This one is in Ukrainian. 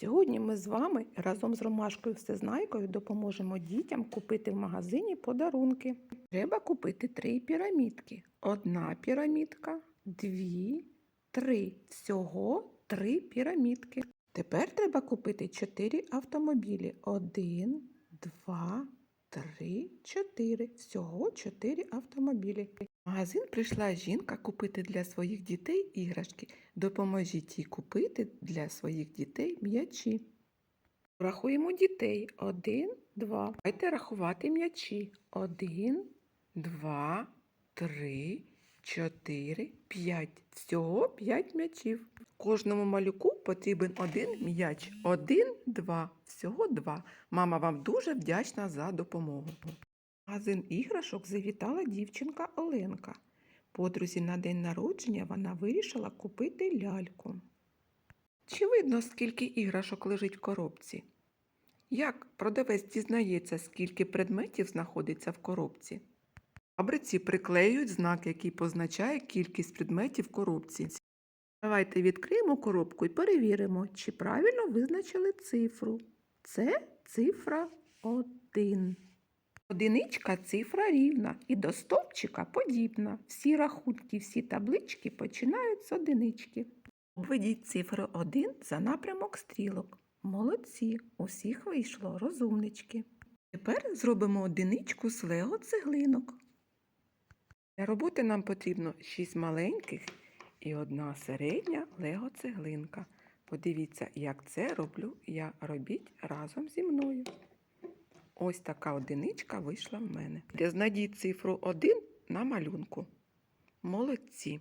Сьогодні ми з вами разом з Ромашкою Всезнайкою допоможемо дітям купити в магазині подарунки. Треба купити три пірамідки. Одна пірамідка, дві, три. Всього три пірамідки. Тепер треба купити чотири автомобілі. Один, два, три, чотири. Всього чотири автомобілі. В магазин прийшла жінка купити для своїх дітей іграшки. Допоможіть їй купити для своїх дітей м'ячі. Рахуємо дітей. Один, два. Давайте рахувати м'ячі. Один, два, три, чотири, п'ять. Всього п'ять м'ячів. Кожному малюку потрібен один м'яч. Один, два. Всього два. Мама вам дуже вдячна за допомогу. Магазин іграшок завітала дівчинка Оленка. Подрузі на день народження вона вирішила купити ляльку. Чи видно, скільки іграшок лежить в коробці? Як продавець дізнається, скільки предметів знаходиться в коробці? Фабриці приклеюють знак, який позначає кількість предметів в коробці. Давайте відкриємо коробку і перевіримо, чи правильно визначили цифру. Це цифра 1. Одиничка цифра рівна і до стовпчика подібна. Всі рахунки, всі таблички починають з одинички. Обведіть цифру 1 за напрямок стрілок. Молодці, усіх вийшло розумнички. Тепер зробимо одиничку з лего цеглинок. Для роботи нам потрібно 6 маленьких і одна середня лего цеглинка. Подивіться, як це роблю я. Робіть разом зі мною. Ось така одиничка вийшла в мене. Де Знайдіть цифру 1 на малюнку. Молодці.